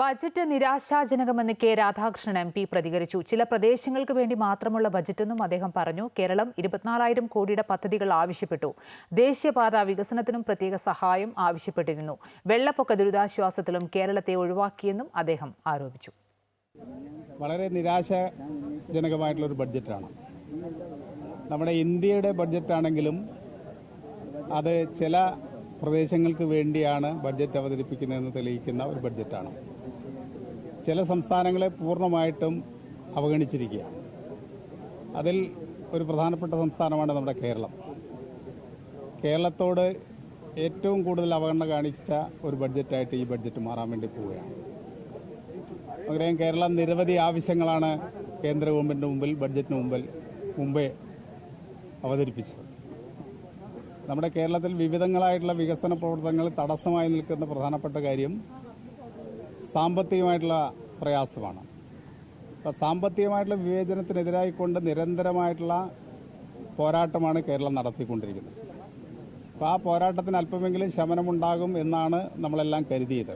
Budget നിരാശാജനകമെന്ന് K Radhakrishnan M P പ്രതികരിച്ചു. ചില പ്രദേശങ്ങൾക്ക് വേണ്ടി മാത്രമുള്ള ബജറ്റെന്നും അദ്ദേഹം പറഞ്ഞു. കേരളം ഇരുപത്തിനാലായിരം കോടിയുടെ പദ്ധതികൾ ആവശ്യപ്പെട്ടു. ദേശീയപാത വികസനത്തിനും പ്രത്യേക സഹായം ആവശ്യപ്പെട്ടിരുന്നു. വെള്ളപ്പൊക്ക ദുരിതാശ്വാസത്തിലും കേരളത്തെ ഒഴിവാക്കിയെന്നും അദ്ദേഹം ആരോപിച്ചു. വളരെ നിരാശാജനകമായിട്ടുള്ള ഒരു ബഡ്ജറ്റാണ്. നമ്മുടെ ഇന്ത്യയുടെ ബഡ്ജറ്റാണെങ്കിലും അത് ചില പ്രദേശങ്ങൾക്ക് വേണ്ടിയാണ് ബഡ്ജറ്റ് അവതരിപ്പിക്കുന്നതെന്ന് തെളിയിക്കുന്ന ഒരു ബഡ്ജറ്റാണ്. ചില സംസ്ഥാനങ്ങളെ പൂർണമായിട്ടും അവഗണിച്ചിരിക്കുകയാണ്. അതിൽ ഒരു പ്രധാനപ്പെട്ട സംസ്ഥാനമാണ് നമ്മുടെ കേരളം. കേരളത്തോട് ഏറ്റവും കൂടുതൽ അവഗണന കാണിച്ച ഒരു ബഡ്ജറ്റായിട്ട് ഈ ബഡ്ജറ്റ് മാറാൻ വേണ്ടി പോവുകയാണ്. നമുക്കറിയാം കേരളം നിരവധി ആവശ്യങ്ങളാണ് കേന്ദ്ര ഗവൺമെന്റിന് മുമ്പിൽ ബഡ്ജറ്റിന് മുമ്പിൽ മുമ്പേ അവതരിപ്പിച്ചത്. നമ്മുടെ കേരളത്തിൽ വിവിധങ്ങളായിട്ടുള്ള വികസന പ്രവർത്തനങ്ങൾ തടസ്സമായി നിൽക്കുന്ന പ്രധാനപ്പെട്ട കാര്യം സാമ്പത്തികമായിട്ടുള്ള പ്രയാസമാണ്. അപ്പോൾ സാമ്പത്തികമായിട്ടുള്ള വിവേചനത്തിനെതിരായിക്കൊണ്ട് നിരന്തരമായിട്ടുള്ള പോരാട്ടമാണ് കേരളം നടത്തിക്കൊണ്ടിരിക്കുന്നത്. അപ്പോൾ ആ പോരാട്ടത്തിന് അല്പമെങ്കിലും ശമനമുണ്ടാകും എന്നാണ് നമ്മളെല്ലാം കരുതിയത്.